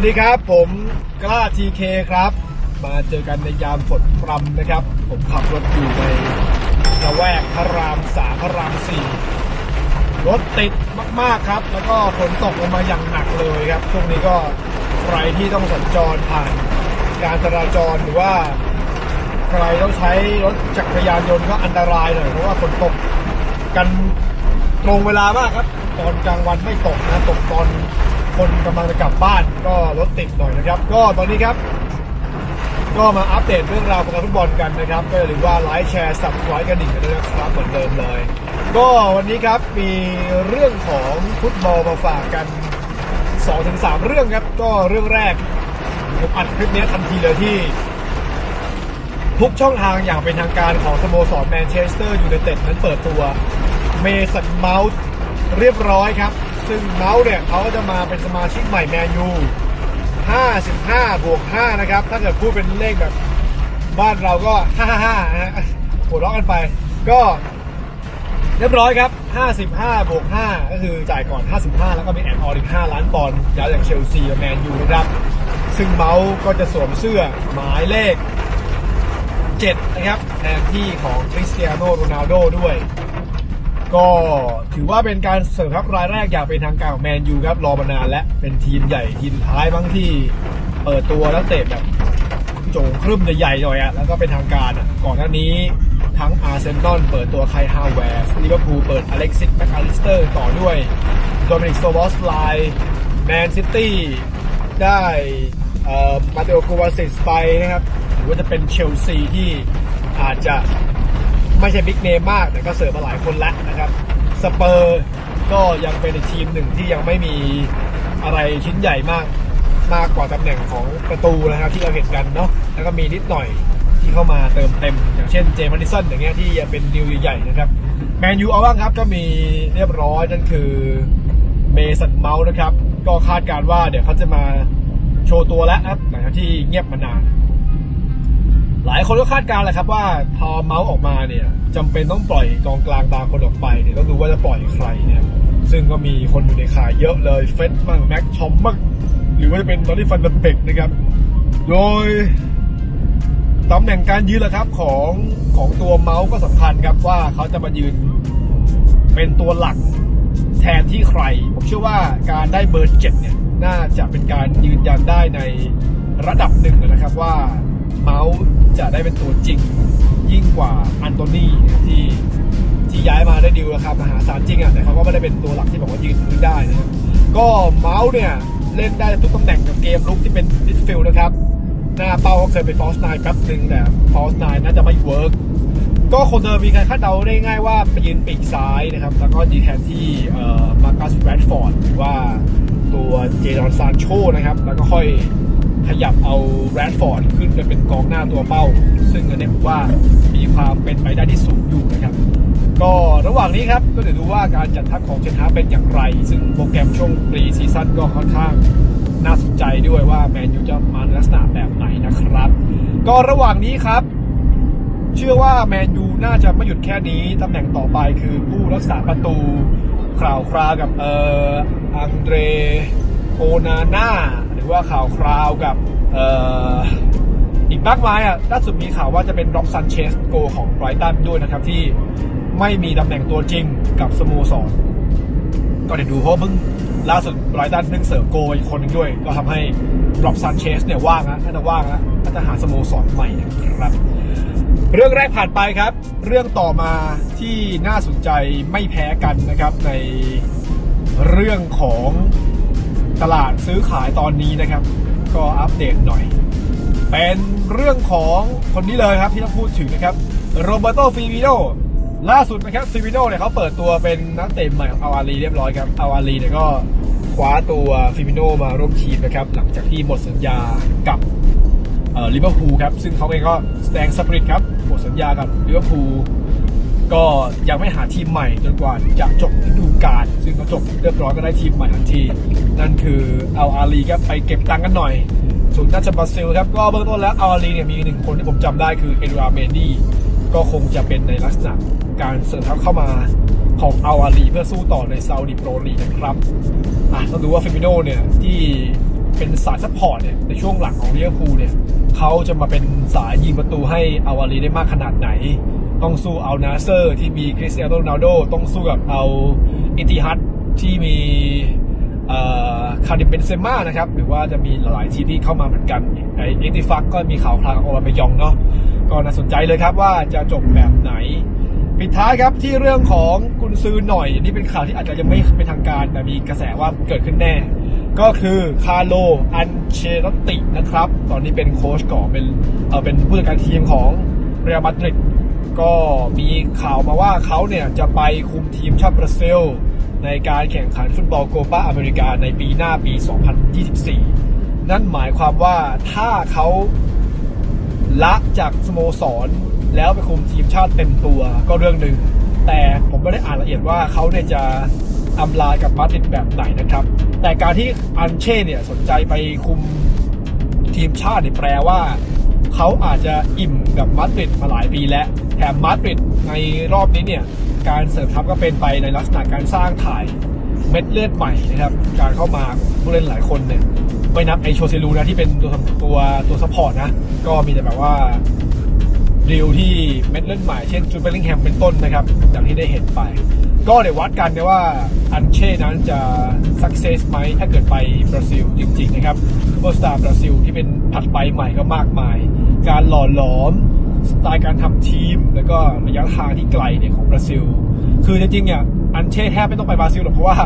วัสดีครับ ผมกล้าทีเคครับ มาเจอกันในยามฝนพรำนะครับ ผมขับรถอยู่ในละแวกพระรามสามพระรามสี่รถติดมากๆครับ แล้วก็ฝนตกลงมาอย่างหนักเลยครับ ช่วงนี้ก็ใครที่ต้องสัญจรผ่านการจราจรหรือว่า ใครต้องใช้รถจักรยานยนต์ก็อันตรายหน่อยเพราะว่าฝนตกกันตรงเวลามากครับ ตอนกลางวันไม่ตกนะตกตอน คนกำลังจะกลับบ้านก็รถติดหน่อยนะครับ ก็ตอนนี้ครับ ก็มาอัปเดตเรื่องราวของการฟุตบอลกันนะครับ ก็อย่าลืมว่าไลค์แชร์สับสไครต์กันอีกด้วยนะครับเหมือนเดิมเลย ก็วันนี้ครับมีเรื่องของฟุตบอลมาฝากกัน2-3 เรื่องครับ ก็เรื่องแรกผมอัดคลิปนี้ทันทีเลยที่ทุกช่องทางอย่างเป็นทางการของสโมสรแมนเชสเตอร์ยูไนเต็ดนั้นเปิดตัว เมสันเมาส์เรียบร้อยครับ ซึ่งเมาส์เนี่ยเขาก็จะมาเป็นสมาชิกใหม่แมนยู55 บวก 5 นะครับ ถ้าเกิดพูดเป็นเลขแบบบ้านเราก็ 55นะฮะหัวเราะกันไป ก็เรียบร้อยครับ 55 บวก 5 ก็คือจ่ายก่อน 55 แล้วก็มีแอนออร์อีก 5 ล้านปอนด์ย้ายจากเชลซีกับแมนยูนะครับ ซึ่งเมาส์ก็จะสวมเสื้อหมายเลข 7 นะครับแทนที่ของคริสเตียโนโรนัลโดด้วย ก็ถือว่าเป็นการเสริมทัพรายแรกอย่างเป็นทางการของแมนยูครับรอมานานและเป็นทีมใหญ่ทีมท้ายบ้างที่เปิดตัวแล้วเตะแบบโจงครึ่มใหญ่ๆหน่อยอะแล้วก็เป็นทางการอะก่อนหน้านี้ทั้งอาร์เซนอลเปิดตัวไคฮาวเวร์สลิเวอร์พูลเปิดอเล็กซิสแมคอาลิสเตอร์ต่อด้วยโดมินิกโซบอสไลแมนซิตี้ได้มาเตโอโกวาซิสไปนะครับ หรือว่าจะเป็นเชลซีที่อาจจะ ไม่ใช่บิ๊กเนมมากแต่ก็เสิร์ฟมาหลายคนแล้วนะครับสเปอร์ก็ยังเป็นทีมหนึ่งที่ยังไม่มีอะไรชิ้นใหญ่มากมากกว่าตำแหน่งของประตูนะครับที่เราเห็นกันเนาะแล้วก็มีนิดหน่อยที่เข้ามาเติมเต็ม อย่างเช่นเจมาริสันอย่างเงี้ยที่เป็นดิวใหญ่ๆนะครับแมนยูเอาบ้างครับก็มีเรียบร้อยนั่นคือเมสันเมาส์นะครับ ก็คาดการณ์ว่าเดี๋ยวเขาจะมาโชว์ตัวแล้วนะครับหลังจากที่เงียบมานาน หลายคนก็คาดการณ์แหละครับว่าพอเมาส์ออกมาเนี่ยจำเป็นต้องปล่อยกองกลางบางคนออกไปเนี่ยต้องดูว่าจะปล่อยใครเนี่ยซึ่งก็มีคนอยู่ในข่ายเยอะเลยเฟสมั่งแม็กชอมมั่งหรือว่าจะเป็นตอนที่ฟันเดเบกนะครับโดยตำแหน่งการยืนแหละครับของของตัวเมาส์ก็สำคัญครับว่าเขาจะมายืนเป็นตัวหลักแทนที่ใคร ผมเชื่อว่าการได้เบอร์เจ็ดเนี่ยน่าจะเป็นการยืนยันได้ในระดับหนึ่งนะครับว่า เมาส์จะได้เป็นตัวจริงยิ่งกว่าอันโตนี่ที่ที่ย้ายมาได้ดีลราคามหาศาลจริงอะแต่เขาก็ไม่ได้เป็นตัวหลักที่บอกว่ายืนพื้นได้นะครับก็เมาส์เนี่ยเล่นได้ทุกตำแหน่งกับเกมลุกที่เป็นมิดฟิลด์นะครับ หน้าเป้าก็เคยเป็นฟอสไนแป๊บหนึ่งแต่ฟอสไนน่าจะไม่เวิร์กก็คนเดิมมีการคาดเดาได้ง่ายว่าไปยืนปีกซ้ายนะครับ แล้วก็ยืนแทนที่มาร์คัสแรดฟอร์ดหรือว่าตัวเจดอนซานโชนะครับ แล้วก็ค่อย ขยับเอาแรดฟอร์ดขึ้นไปเป็นกองหน้าตัวเป้า ซึ่งอันนี้ผมว่ามีความเป็นไปได้ที่สูงอยู่นะครับ ก็ระหว่างนี้ครับ ก็เดี๋ยวดูว่าการจัดทัพของเชนฮาเป็นอย่างไร ซึ่งโปรแกรมช่วงปรีซีซั่นก็ค่อนข้างน่าสนใจด้วยว่าแมนยูจะมาลักษณะแบบไหนนะครับ ก็ระหว่างนี้ครับ เชื่อว่าแมนยูน่าจะไม่หยุดแค่นี้ตำแหน่งต่อไปคือผู้รักษาประตูข่าวคราวกับเอ่ออังเดร โอนาน่าหรือว่าข่าวคราวกับอีกมากมายอะล่าสุดมีข่าวว่าจะเป็นร็อบซันเชสโกของไบรตันด้วยนะครับ ที่ไม่มีตำแหน่งตัวจริงกับสโมสรก็เดี๋ยวดูเพราะเพิ่งล่าสุดไบรตันเพิ่งเสิร์ฟโกอีกคนหนึงด้วย ก็ทำให้ร็อบซันเชสเนี่ยว่างนะน่าจะว่างแล้วน่าจะหาสโมสรใหม่นะครับ เรื่องแรกผ่านไปครับ เรื่องต่อมาที่น่าสนใจไม่แพ้กันนะครับในเรื่องของ ตลาดซื้อขายตอนนี้นะครับ ก็อัปเดตหน่อย เป็นเรื่องของคนนี้เลยครับที่ต้องพูดถึงนะครับโรเบโตฟิมิโนล่าสุดนะครับฟิมิโนเนี่ยเขาเปิดตัวเป็นนักเตะใหม่ของอาวารีเรียบร้อยครับอาวารีเนี่ยก็คว้าตัวฟิมิโนมาร่วมทีมนะครับ หลังจากที่หมดสัญญากับลิเวอร์พูลครับ ซึ่งเขาเองก็แสดงสปริตครับ หมดสัญญากับลิเวอร์พูล ก็ยังไม่หาทีมใหม่จนกว่าจะจบฤดูกาลซึ่งก็จบเรียบร้อยก็ได้ทีมใหม่ทันที นั่นคือเอาอาลีครับไปเก็บตังค์กันหน่อยส่วนน่าจะบราซิลครับก็เบื้องต้นแล้วเอาอาลีเนี่ยมีหนึ่งคนที่ผมจำได้คือเอดูอาร์เมนดี้ก็คงจะเป็นในลักษณะการเสริมทัพเข้ามาของเอาอาลีเพื่อสู้ต่อในซาอุดิโปรลีนะครับอะต้องดูว่าฟิมิโนเนี่ยที่เป็นสายซัพพอร์ตเนี่ยในช่วงหลังของลิเวอร์พูลเนี่ยเขาจะมาเป็นสายยิงประตูให้อาวารีได้มากขนาดไหน ต้องสู้เอานาเซอร์ที่มีคริสเตียโนโรนัลโดต้องสู้กับเอาอิติฮัดที่มีคาริมเบนเซม่านะครับ หรือว่าจะมีหลายทีมที่เข้ามาเหมือนกันไอเอ็กติฟักก็มีข่าวคราวกับโอลาเมยองเนาะก็น่าสนใจเลยครับว่าจะจบแบบไหน ปิดท้ายครับที่เรื่องของกุนซือหน่อย นี่เป็นข่าวที่อาจจะยังไม่เป็นทางการ แต่มีกระแสว่าเกิดขึ้นแน่ ก็คือคาร์โลอันเชลตินะครับ ตอนนี้เป็นโค้ชก่อนเป็นเออเป็นผู้จัดการทีมของเรอัลมาดริด ก็มีข่าวมาว่าเขาเนี่ยจะไปคุมทีมชาติบราซิล ในการแข่งขันฟุตบอลโกปาอเมริกาในปีหน้าปี 2024 นั่นหมายความว่าถ้าเขาละจากสโมสร แล้วไปคุมทีมชาติเต็มตัวก็เรื่องหนึ่ง แต่ผมไม่ได้อ่านละเอียดว่าเขาเนี่ยจะอำลากับมาดริดแบบไหนนะครับ แต่การที่อันเช่เนี่ยสนใจไปคุมทีมชาติเนี่ยแปลว่า เขาอาจจะอิ่มกับมาดริดมาหลายปีแล้ว แถมมาดริดในรอบนี้เนี่ย การเสริมทัพก็เป็นไปในลักษณะการสร้างถ่ายเม็ดเลือดใหม่นะครับ การเข้ามาผู้เล่นหลายคนเนี่ย ไม่นับไอโชเซลูนะที่เป็นตัวตัวตัวซัพพอร์ตนะ ก็มีแต่แบบว่าดิวที่เม็ดเลือดใหม่เช่นจูเบลลิงแฮมเป็นต้นนะครับจากที่ได้เห็นไป ก็เดี๋ยววัดกันนะว่าอันเช่นั้นจะสักเซสไหมถ้าเกิดไปบราซิลจริง ๆ นะครับซูเปอร์สตาร์บราซิลที่เป็นถัดไปใหม่ก็มากมาย การหล่อหลอม สไตล์การทำทีม แล้วก็ระยะทางที่ไกลเนี่ยของบราซิล คือจริงๆเนี่ยอันเช่แทบไม่ต้องไปบราซิลหรอกเพราะว่า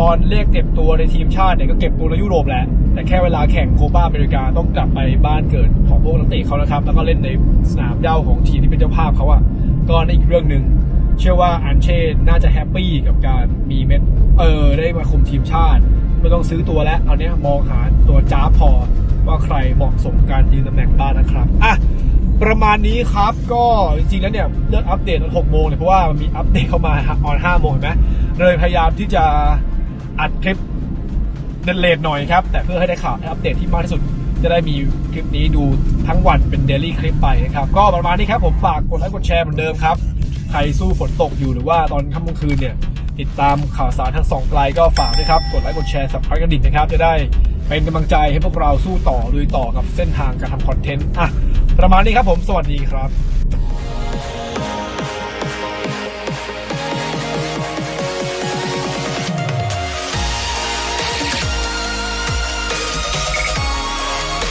ตอนเรียกเก็บตัวในทีมชาติเนี่ยก็เก็บตัวในยุโรปแหละแต่แค่เวลาแข่งโคปาอเมริกาต้องกลับไปบ้านเกิดของพวกนักเตะเขานะครับ แล้วก็เล่นในสนามเย้าของทีมที่เป็นเจ้าภาพเขาอะก็ในนอีกเรื่องหนึ่งเชื่อว่าอันเช่น่าจะแฮปปี้กับการมีเม็ดเออได้มาคุมทีมชาติ ไม่ต้องซื้อตัวแล้วเอาเนี้ยมองหาตัวจ้าพอ ว่าใครเหมาะสมการยืนตำแหน่งบ้างนะครับอะประมาณนี้ครับก็จริงๆแล้วเนี่ยเลือกอัปเดตตอน6โมงเลยเพราะว่ามันมีอัปเดตเข้ามาออน5โมงเห็นไหมเลยพยายามที่จะอัดคลิปเดนเลทหน่อยครับ แต่เพื่อให้ได้ข่าวอัปเดตที่มากที่สุด จะได้มีคลิปนี้ดูทั้งวันเป็นเดลี่คลิปไปนะครับ ก็ประมาณนี้ครับผมฝากกดไลค์กดแชร์เหมือนเดิมครับใครสู้ฝนตกอยู่หรือว่าตอนค่ำกลางคืนเนี่ยติดตามข่าวสารทั้งสองไกลก็ฝากด้วยครับ กดไลค์กดแชร์สับสไครต์กระดิ่งนะครับ จะได้ เป็นกำลังใจให้พวกเราสู้ต่อลุยต่อกับเส้นทางการทำคอนเทนต์อะประมาณนี้ครับผมสวัสดีครับ